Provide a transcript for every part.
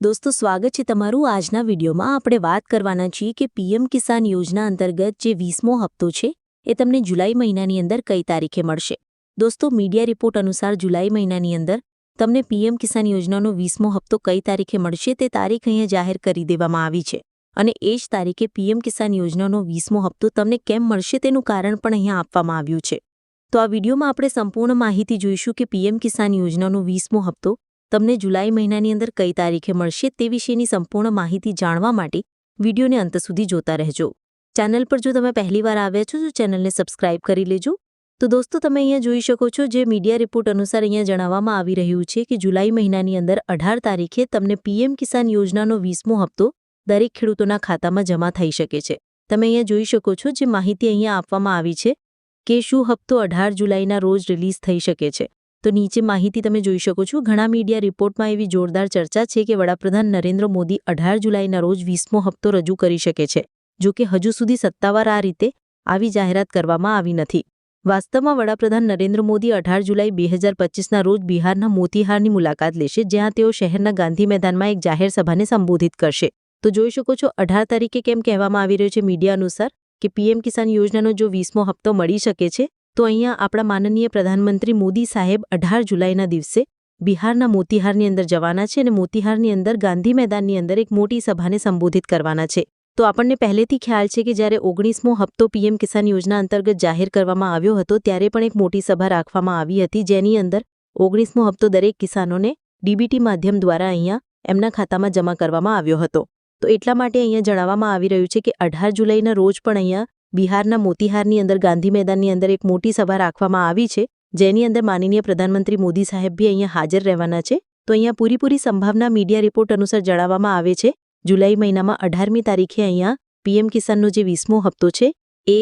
દોસ્તો, સ્વાગત છે તમારું આજના વિડીયોમાં. આપણે વાત કરવાના છીએ કે પીએમ કિસાન યોજના અંતર્ગત જે વીસમો હપ્તો છે, એ તમને જુલાઈ મહિનાની અંદર કઈ તારીખે મળશે? દોસ્તો, મીડિયા રિપોર્ટ અનુસાર જુલાઈ મહિનાની અંદર તમને પીએમ કિસાન યોજનાનો વીસમો હપ્તો કઈ તારીખે મળશે તે તારીખ અહીંયા જાહેર કરી દેવામાં આવી છે. અને એ જ તારીખે પીએમ કિસાન યોજનાનો વીસમો હપ્તો તમને કેમ મળશે તેનું કારણ પણ અહીંયા આપવામાં આવ્યું છે. તો આ વિડીયોમાં આપણે સંપૂર્ણ માહિતી જોઈશું કે પીએમ કિસાન યોજનાનો વીસમો હપ્તો તમને જુલાઈ મહિનાની અંદર કઈ તારીખે મળશે તે વિશેની સંપૂર્ણ માહિતી જાણવા માટે વિડીયોને અંત સુધી જોતા રહેજો. ચેનલ પર જો તમે પહેલીવાર આવ્યા છો, તો ચેનલને સબસ્ક્રાઇબ કરી લેજો. તો દોસ્તો, તમે અહીંયા જોઈ શકો છો, જે મીડિયા રિપોર્ટ અનુસાર અહીંયા જણાવવામાં આવી રહ્યું છે કે જુલાઈ મહિનાની અંદર અઢાર તારીખે તમને પીએમ કિસાન યોજનાનો વીસમો હપ્તો દરેક ખેડૂતોના ખાતામાં જમા થઈ શકે છે. તમે અહીંયા જોઈ શકો છો, જે માહિતી અહીંયા આપવામાં આવી છે કે શું હપ્તો અઢાર જુલાઈના રોજ રિલીઝ થઈ શકે છે. તો નીચે માહિતી તમે જોઈ શકો છો. ઘણા મીડિયા રિપોર્ટમાં એવી જોરદાર ચર્ચા છે કે વડાપ્રધાન નરેન્દ્ર મોદી અઢાર જુલાઈના રોજ વીસમો હપ્તો રજૂ કરી શકે છે, જો કે હજુ સુધી સત્તાવાર આ રીતે આવી જાહેરાત કરવામાં આવી નથી. વાસ્તવમાં વડાપ્રધાન નરેન્દ્ર મોદી અઢાર જુલાઈ બે હજાર પચીસના રોજ બિહારના મોતીહારની મુલાકાત લેશે, જ્યાં તેઓ શહેરના ગાંધી મેદાનમાં એક જાહેર સભાને સંબોધિત કરશે. તો જોઈ શકો છો, અઢાર તારીખે કેમ કહેવામાં આવી રહ્યું છે મીડિયા અનુસાર કે પીએમ કિસાન યોજનાનો જો વીસમો હપ્તો મળી શકે છે તો અહીંયા આપણા માનનીય પ્રધાનમંત્રી મોદી સાહેબ અઢાર જુલાઈના દિવસે બિહારના મોતિહારની અંદર જવાના છે અને મોતિહારની અંદર ગાંધી મેદાનની અંદર એક મોટી સભાને સંબોધિત કરવાના છે. તો આપણને પહેલેથી ખ્યાલ છે કે જ્યારે ઓગણીસમો હપ્તો પીએમ કિસાન યોજના અંતર્ગત જાહેર કરવામાં આવ્યો હતો, ત્યારે પણ એક મોટી સભા રાખવામાં આવી હતી, જેની અંદર ઓગણીસમો હપ્તો દરેક કિસાનોને ડીબીટી માધ્યમ દ્વારા અહીંયા એમના ખાતામાં જમા કરવામાં આવ્યો હતો. તો એટલા માટે અહીંયા જણાવવામાં આવી રહ્યું છે કે અઢાર જુલાઈના રોજ પણ અહીંયા બિહારના મોતીહારની અંદર ગાંધી મેદાનની અંદર એક મોટી સભા રાખવામાં આવી છે, જેની અંદર માનનીય પ્રધાનમંત્રી મોદી સાહેબ બી અહીંયા હાજર રહેવાના છે. તો અહીંયા પૂરીપૂરી સંભાવના મીડિયા રિપોર્ટ અનુસાર જણાવવામાં આવે છે, જુલાઈ મહિનામાં અઢારમી તારીખે અહીંયા પીએમ કિસાનનો જે વીસમો હપ્તો છે, એ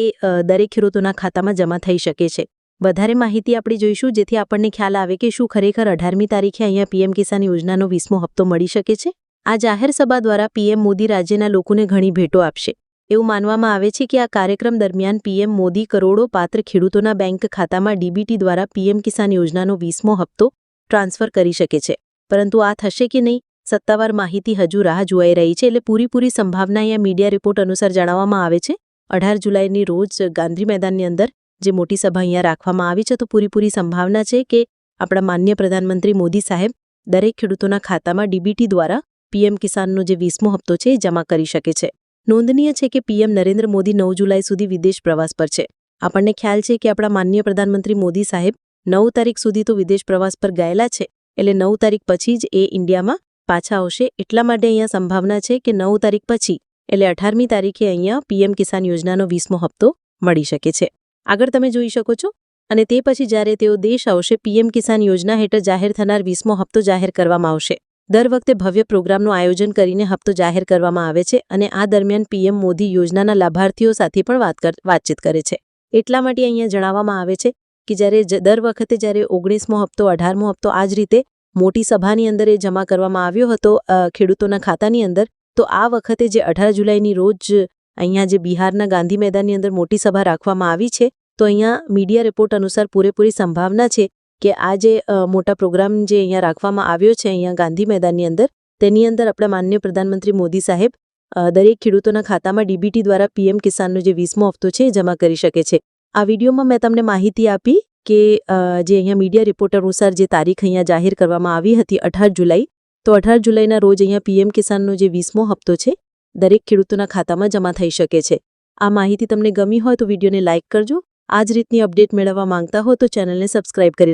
દરેક ખેડૂતોના ખાતામાં જમા થઈ શકે છે. વધારે માહિતી આપણે જોઈશું, જેથી આપણને ખ્યાલ આવે કે શું ખરેખર અઢારમી તારીખે અહીંયા પીએમ કિસાન યોજનાનો વીસમો હપ્તો મળી શકે છે. આ જાહેર સભા દ્વારા પીએમ મોદી રાજ્યના લોકોને ઘણી ભેટો આપશે. એવું માનવામાં આવે છે કે આ કાર્યક્રમ દરમિયાન પીએમ મોદી કરોડો પાત્ર ખેડૂતોના બેંક ખાતામાં ડીબીટી દ્વારા પીએમ કિસાન યોજનાનો વીસમો હપ્તો ટ્રાન્સફર કરી શકે છે. પરંતુ આ થશે કે નહીં, સત્તાવાર માહિતી હજુ રાહ જોવાઈ રહી છે એટલે પૂરીપૂરી સંભાવના અહીંયા મીડિયા રિપોર્ટ અનુસાર જણાવવામાં આવે છે, અઢાર જુલાઈની રોજ ગાંધી મેદાનની અંદર જે મોટી સભા અહીંયા રાખવામાં આવી છે તો પૂરીપૂરી સંભાવના છે કે આપણા માન્ય પ્રધાનમંત્રી મોદી સાહેબ દરેક ખેડૂતોના ખાતામાં ડીબીટી દ્વારા પીએમ કિસાનનો જે વીસમો હપ્તો છે એ જમા કરી શકે છે. નોંધનીય છે કે પીએમ નરેન્દ્ર મોદી નવ જુલાઈ સુધી વિદેશ પ્રવાસ પર છે. આપણને ખ્યાલ છે કે આપણા માન્ય પ્રધાનમંત્રી મોદી સાહેબ નવ તારીખ સુધી તો વિદેશ પ્રવાસ પર ગયેલા છે, એટલે નવ તારીખ પછી જ એ ઇન્ડિયામાં પાછા આવશે. એટલા માટે અહીંયા સંભાવના છે કે નવ તારીખ પછી, એટલે અઢારમી તારીખે અહીંયા પીએમ કિસાન યોજનાનો વીસમો હપ્તો મળી શકે છે. આગળ તમે જોઈ શકો છો. અને તે પછી જ્યારે તેઓ દેશ આવશે, પીએમ કિસાન યોજના હેઠળ જાહેર થનાર વીસમો હપ્તો જાહેર કરવામાં આવશે. દર વખતે ભવ્ય પ્રોગ્રામનું આયોજન કરીને હપ્તો જાહેર કરવામાં આવે છે અને આ દરમિયાન પીએમ મોદી યોજનાના લાભાર્થીઓ સાથે પણ વાત વાતચીત કરે છે. એટલા માટે અહીંયા જણાવવામાં આવે છે કે જ્યારે દર વખતે જ્યારે ઓગણીસમો હપ્તો, અઢારમો હપ્તો આ જ રીતે મોટી સભાની અંદર એ જમા કરવામાં આવ્યો હતો ખેડૂતોના ખાતાની અંદર, તો આ વખતે જે અઢાર જુલાઈની રોજ અહીંયા જે બિહારના ગાંધી મેદાનની અંદર મોટી સભા રાખવામાં આવી છે, તો અહીંયા મીડિયા રિપોર્ટ અનુસાર પૂરેપૂરી સંભાવના છે કે આ જે મોટા પ્રોગ્રામ જે અહીંયા રાખવામાં આવ્યો છે અહીંયા ગાંધી મેદાનની અંદર, તેની અંદર આપણા માન્ય પ્રધાનમંત્રી મોદી સાહેબ દરેક ખેડૂતોના ખાતામાં ડીબીટી દ્વારા પીએમ કિસાનનો જે વીસમો હપ્તો છે એ જમા કરી શકે છે. આ વિડીયોમાં મેં તમને માહિતી આપી કે જે અહીંયા મીડિયા રિપોર્ટ અનુસાર જે તારીખ અહીંયા જાહેર કરવામાં આવી હતી અઢાર જુલાઈ, તો અઢાર જુલાઈના રોજ અહીંયા પીએમ કિસાનનો જે વીસમો હપ્તો છે, દરેક ખેડૂતોના ખાતામાં જમા થઈ શકે છે. આ માહિતી તમને ગમી હોય તો વિડીયોને લાઇક કરજો. આ જ રીતની અપડેટ મેળવવા માંગતા હો તો ચેનલને સબસ્ક્રાઇબ કરી